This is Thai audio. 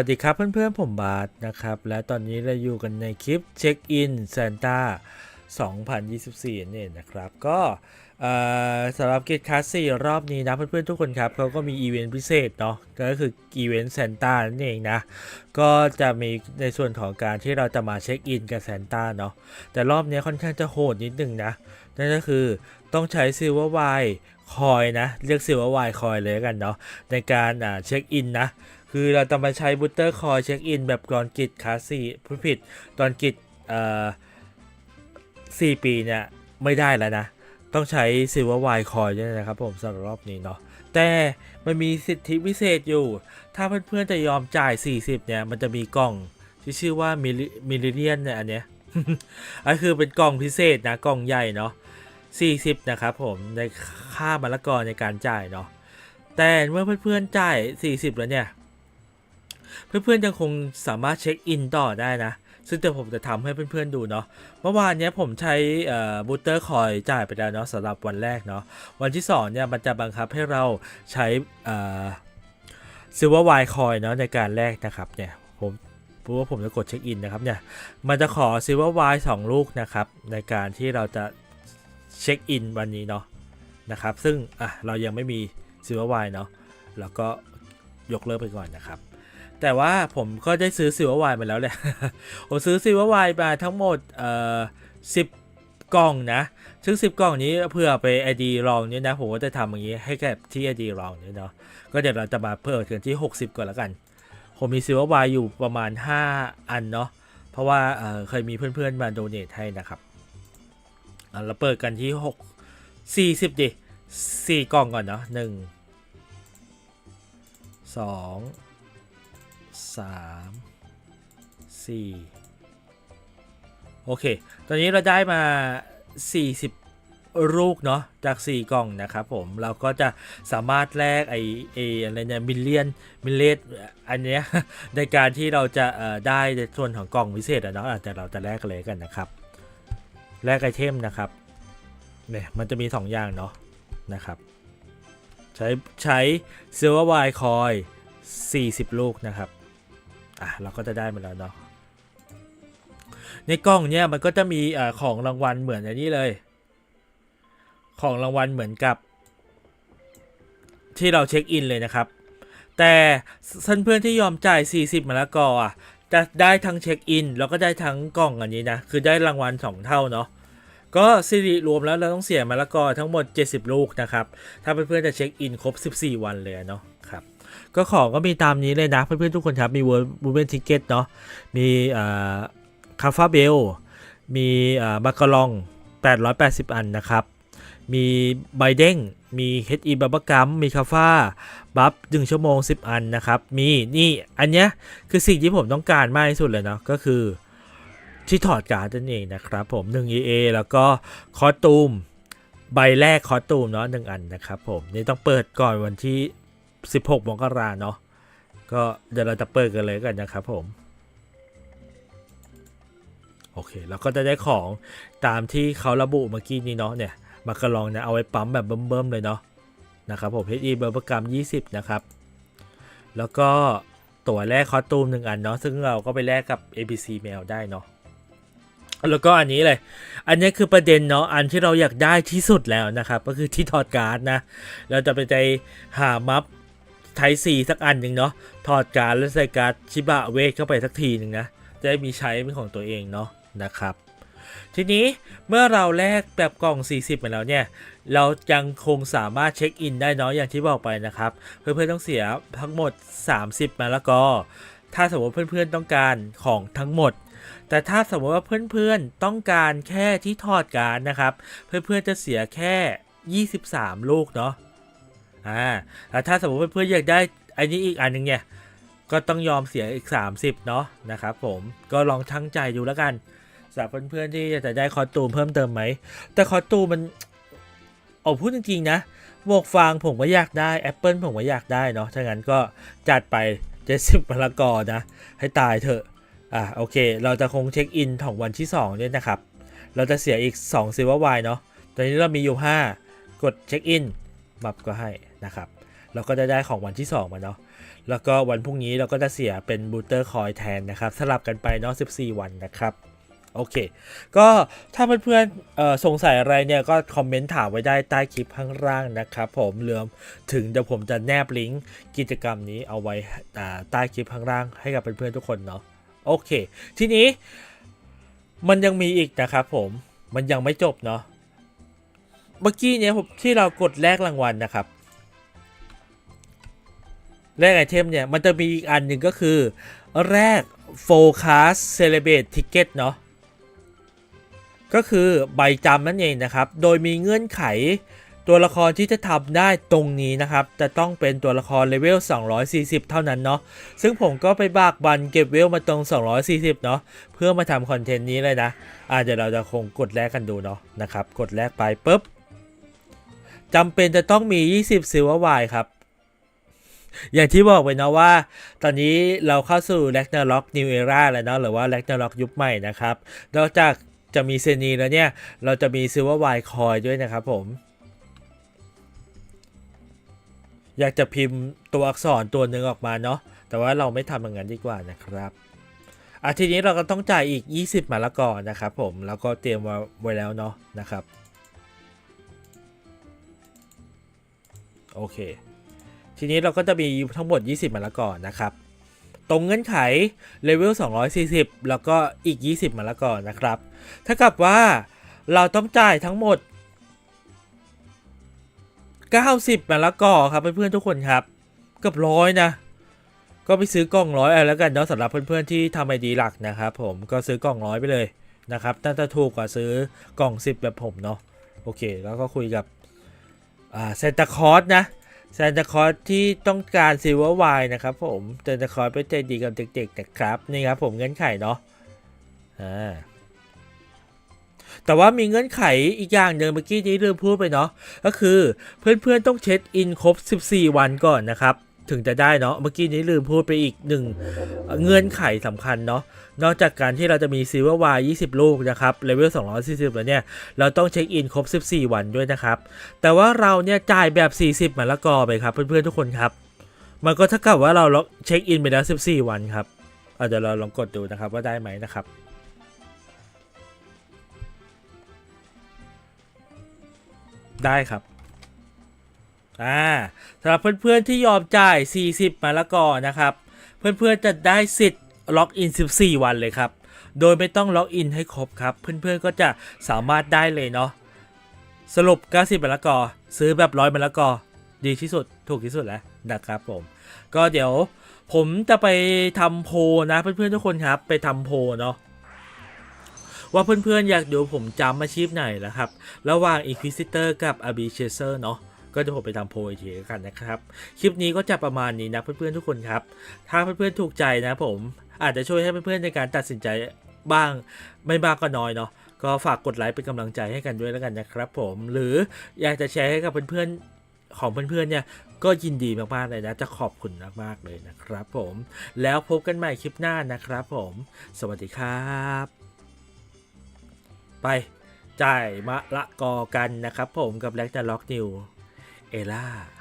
วัสดีครับเพื่อนๆผมบาสนะครับ และตอนนี้เราอยู่กันในคลิปเช็คอินซานต้า2024นั่นเองนะครับ ก็เอ่อสำหรับกิจคัสซี่รอบนี้นะเพื่อนๆทุกคนครับเขาก็มีอีเวนต์พิเศษเนาะก็คืออีเวนต์ซานต้านั่นเองนะ ก็จะมีในส่วนของการที่เราจะมาเช็คอินกับซานต้าเนาะแต่รอบนี้ค่อนข้างจะโหดนิดนึงนะนั่นก็คือต้องใช้ซิลเวอร์ไวคอยนะ เรียกซิลเวอร์ไวคอยเลยกันเนาะในการอ่าเช็คอินนะ คือเราจะมาใช้บูตเตอร์คอยเช็คอินแบบตอนกิจคลาสสี่ผู้ผิดตอนกิจเอ่อสี่ปีเนี่ย ไม่ได้แล้วนะ ต้องใช้ซิลเวอร์ไวคอยด้วยนะครับผมสำหรับรอบนี้เนาะแต่มันมีสิทธิพิเศษอยู่ ถ้าเพื่อนๆจะยอมจ่าย 40 เนี่ย มันจะมีกล่องที่ชื่อว่ามิลลิเลียนเนี่ยอันเนี้ยอันคือเป็นกล่องพิเศษนะกล่องใหญ่เนาะ40 นะครับผมในค่ามะละกอในการจ่ายเนาะแต่เมื่อเพื่อนๆจ่าย 40 แล้วเนี่ย เพื่อนๆยังคงสามารถเช็คอินต่อได้นะ ซึ่งเดี๋ยวผมจะทำให้เพื่อนๆดูเนาะ เมื่อวานเนี้ยผมใช้บูตเตอร์คอยจ่ายไปแล้วเนาะสำหรับวันแรกเนาะ วันที่2เนี่ยมันจะบังคับให้เราใช้ซิลเวอร์ไวคอยเนาะในการแลกนะครับเนี่ยผมรู้ว่าผมจะกดเช็คอินนะครับเนี่ยมันจะขอซิลเวอร์ไวสองลูกนะครับในการที่เราจะเช็คอินวันนี้เนาะนะครับซึ่งอะเรายังไม่มีซิลเวอร์ไวเนาะแล้วก็ยกเลิกไปก่อนนะครับ แต่ว่าผมก็ได้ซื้อซิลเวอร์ไวมาแล้วแหละ ผมซื้อซิลเวอร์ไวมาทั้งหมดเอ่อสิบกล่องนะซึ่ง10กล่องนี้เพื่อไป ID รองนี้นะ ผมก็จะทำอย่างนี้ให้แก่ที่ ID รองนี้เนาะ ก็เดี๋ยวเราจะมาเพิ่มกันที่ 60 ก่อนแล้วกัน ผมมีซิลเวอร์ไวอยู่ประมาณ 5 อันเนาะ เพราะว่าเเคยมีเพื่อนๆมาโดเนทให้นะครับเราเปิดกันที่ 6 40 ดิ 4 กล่องก่อนเนาะ1 2 3 4โอเค ตอนนี้เราได้มา 40 ลูกเนาะจาก 4 กล่องนะครับผม เราก็จะสามารถแลกไอไออะไรเนี่ยมิลเลียนมิลเลตอันเนี้ยในการที่เราจะได้ในส่วนของกล่องพิเศษอะเนาะอะแต่เราจะแลกกันเลยกันนะครับ แลกไอเทมนะครับเนี่ยมันจะมี 2 อย่างเนาะนะครับ ใช้ใช้ซิลเวอร์ไวคอย40 ลูกนะครับ อะเราก็จะได้มาแล้วเนาะในกล้องเนี่ยมันก็จะมีอของรางวัลเหมือนอันนี้เลย ของรางวัลเหมือนกับ ที่เราเช็คอินเลยนะครับ แต่เพื่อนๆที่ยอมจ่าย 40 มาล้วก็อะจะได้ทั้งเช็คอินแล้วก็ได้ทั้งกล่องอันนี้นะ คือได้รางวัล 2 เท่าเนาะก็สิริรวมแล้วเราต้องเสียมาละกอทั้งหมด 70 ลูกนะครับ ถ้าเพื่อนๆจะเช็คอินครบ 14 วันเลยเนาะ ก็ของก็มีตามนี้เลยนะ เพื่อนๆทุกคนครับ มีเวิร์ดบูเบนทิเก็ตเนาะ มีคาฟาเบล มีบัคกลอง 880 อันนะครับ มีไบเด้ง มีเฮดอีบับกัมมีคาฟาบัฟ1ชั่วโมง 10 อันนะครับ มีนี่อันเนี้ยคือสิ่งที่ผมต้องการมากที่สุดเลยเนาะก็คือที่ถอดการ์ดนั่นเองนะครับผม1 EA แล้วก็คอตูมใบแรกคอตูมเนาะหนึ่งอันนะครับผมนี่ต้องเปิดก่อนวันที่ 16มกราเนาะก็เดี๋ยวเราจะเปิดกันเลยกันนะครับผม โอเคแล้วก็จะได้ของตามที่เขาระบุเมื่อกี้นี้เนาะเนี่ยมากระลองนะเอาไว้ปั๊มแบบเบิ่มๆเลยเนาะนะครับผม HE เบอร์ประกรรม20 นะครับ แล้วก็ตัวแรกคอสตูมหนึ่งอันเนาะซึ่งเราก็ไปแลกกับ ABC Mail ได้เนาะแล้วก็อันนี้เลย อันนี้คือประเด็นเนาะ อันที่เราอยากได้ที่สุดแล้วนะครับ ก็คือที่ถอดการ์ดนะ เราจะไปใจหามัฟ ไทซีสักอันหนึ่งเนาะถอดการ์ดแล้วใส่การ์ดชิบะเวทเข้าไปสักทีหนึ่งนะจะได้มีใช้เป็นของตัวเองเนาะนะครับ ทีนี้เมื่อเราแลกแบบกล่อง 40มาแล้วเนี่ย เรายังคงสามารถเช็คอินได้เนาะอย่างที่บอกไปนะครับ เพื่อนๆต้องเสียทั้งหมด 30 มาแล้วก็ ถ้าสมมติเพื่อนๆต้องการของทั้งหมดแต่ถ้าสมมติว่าเพื่อนๆ ต้องการแค่ที่ถอดการนะครับ เพื่อนๆ จะเสียแค่ 23 ลูกเนาะ อ่าแต่ถ้าสมมติเพื่อนๆอยากได้อันนี้อีกอันหนึงเนี่ยก็ต้องยอมเสียอีก 30 เนาะนะครับผมก็ลองทั้งใจดูแล้วกันสำหรับเพื่อนๆที่จะได้คอสตูมเพิ่มเติมไหม แต่คอสตูมมันโอ้พูดจริงๆนะหมวกฟางผมก็อยากได้แอปเปิลผมก็อยากได้เนาะถ้างั้นก็จัดไป70มะละกอนะ ให้ตายเถอะอะโอเค เราจะคงเช็คอินของวันที่ 2 ด้วยนะครับ เราจะเสียอีก2ซิลเวอร์ไวเนาะตอนนี้เรามีอยู่ 5 กดเช็คอินบับก็ให้ นะครับเราก็จะได้ของวันที่ 2 มาเนาะ แล้วก็วันพรุ่งนี้เราก็จะเสียเป็นบูเตอร์คอยแทนนะครับ สลับกันไปเนาะ 14 วันนะครับ โอเค ก็ถ้าเพื่อนๆสงสัยอะไรเนี่ยก็คอมเมนต์ถามไว้ได้ใต้คลิปข้างล่างนะครับผมรวมถึงเดี๋ยวผมจะแนบลิงก์กิจกรรมนี้เอาไว้ใต้คลิปข้างล่างให้กับเพื่อนๆทุกคนเนาะ โอเค ทีนี้มันยังมีอีกนะครับผม มันยังไม่จบเนาะ เมื่อกี้เนี่ยผมที่เรากดแลกรางวัลนะครับ แรกไอเทมเนี่ย มันจะมีอีกอันหนึ่งก็คือ แรก Focus Celebrate Ticket เนาะก็คือใบจำนั่นเองนะครับ โดยมีเงื่อนไขตัวละครที่จะทำได้ตรงนี้นะครับ จะต้องเป็นตัวละครเลเวล 240 เท่านั้นเนาะ ซึ่งผมก็ไปบากบันเก็บเวลมาตรง 240 เนาะ เพื่อมาทำคอนเทนต์นี้เลยนะ อ่าเดี๋ยวเราจะคงกดแลกกันดูเนาะนะครับ กดแลกไปปุ๊บจำเป็นจะต้องมี 20 Silver Y ครับ อย่างที่บอกไปเนาะว่า ตอนนี้เราเข้าสู่ Ragnarok New Era แล้วเนาะหรือว่า Ragnarok ยุคใหม่นะครับ นอกจากจะมีเซนีแล้วเนี่ย เราจะมี Silver Y Coin ด้วยนะครับผม อยากจะพิมพ์ตัวอักษรตัวหนึ่งออกมาเนาะแต่ว่าเราไม่ทำอย่างนั้นดีกว่านะครับอะทีนี้เราก็ต้องจ่ายอีก 20มาละก่อนนะครับผมแล้วก็เตรียมไว้แล้วเนาะนะครับ โอเค ทีนี้เราก็จะมีทั้งหมด 20มาละก่อนนะครับ ตรงเงื่อนไขเลเวล240 แล้วก็อีก 20มาละก่อนนะครับถ้ากับว่าเราต้องจ่ายทั้งหมด 90มาละก่อครับเพื่อนๆทุกคนครับเกือบร้อยนะก็ไปซื้อกล่องร้อยแล้วกันเนาะสำหรับเพื่อนๆที่ทำไอดีหลักนะครับผมก็ซื้อกล่องร้อยไปเลยนะครับน่าจะถูกกว่าซื้อกล่อง 10 แบบผมเนาะโอเค แล้วก็คุยกับอ่าเซนตาคอร์สนะ แซนตาคอร์สที่ต้องการซิลเวอร์ไวนะครับผมแซนตาคอร์สเป็นใจดีกับเด็กๆนะครับ นี่ครับผมเงื่อนไขเนาะอ่าแต่ว่ามีเงื่อนไขอีกอย่างหนึ่งเมื่อกี้นี้ลืมพูดไปเนาะก็คือเพื่อนๆต้องเช็คอินครบ 14 วันก่อนนะครับ ถึงจะได้เนาะเมื่อกี้นี้ลืมพูดไปอีกหนึ่งเงื่อนไขสำคัญเนาะนอกจากการที่เราจะมีซิลเวอร์ไว20 ลูกนะครับเลเวล 240 แล้วเนี่ย เราต้องเช็คอินครบ 14 วันด้วยนะครับ แต่ว่าเราเนี่ยจ่ายแบบ 40มาละกอไปครับ เพื่อนๆทุกคนครับ มันก็เท่ากับว่าเราเช็คอินไปแล้ว 14 วันครับเดี๋ยวเราลองกดดูนะครับว่าได้ไหมนะครับได้ครับ อ่าสำหรับเพื่อนๆที่ยอมจ่าย 40 มาละกอนะครับ เพื่อนๆจะได้สิทธิ์ล็อกอิน 14 วันเลยครับ โดยไม่ต้องล็อกอินให้ครบครับ เพื่อนๆก็จะสามารถได้เลยเนาะ สรุป 90มะละกอซื้อแบบร้อยมะละกอดีที่สุด ถูกที่สุดแล้วนะครับผม ก็เดี๋ยวผมจะไปทำโพนะเพื่อนๆทุกคนครับ ไปทำโพเนาะว่าเพื่อนๆอยากดูผมจำอาชีพไหนนะครับ ระหว่าง Inquisitor กับ a b i c h a s e r เนาะ ก็จะผมไปทำโพลอีกทีแล้วกันนะครับ คลิปนี้ก็จะประมาณนี้นะเพื่อนๆทุกคนครับ ถ้าเพื่อนๆถูกใจนะผมอาจจะช่วยให้เพื่อนๆในการตัดสินใจบ้างไม่บ้างก็น้อยเนาะก็ฝากกดไลค์เป็นกำลังใจให้กันด้วยแล้วกันนะครับผมหรืออยากจะแชร์ให้กับเพื่อนๆของเพื่อนๆเนี่ยก็ยินดีมากๆเลยนะ จะขอบคุณมากๆเลยนะครับผมแล้วพบกันใหม่คลิปหน้านะครับผม สวัสดีครับ ไปจ่ายมะละกอกันนะครับผมกับแล็กจะล็อกนิว เอล่า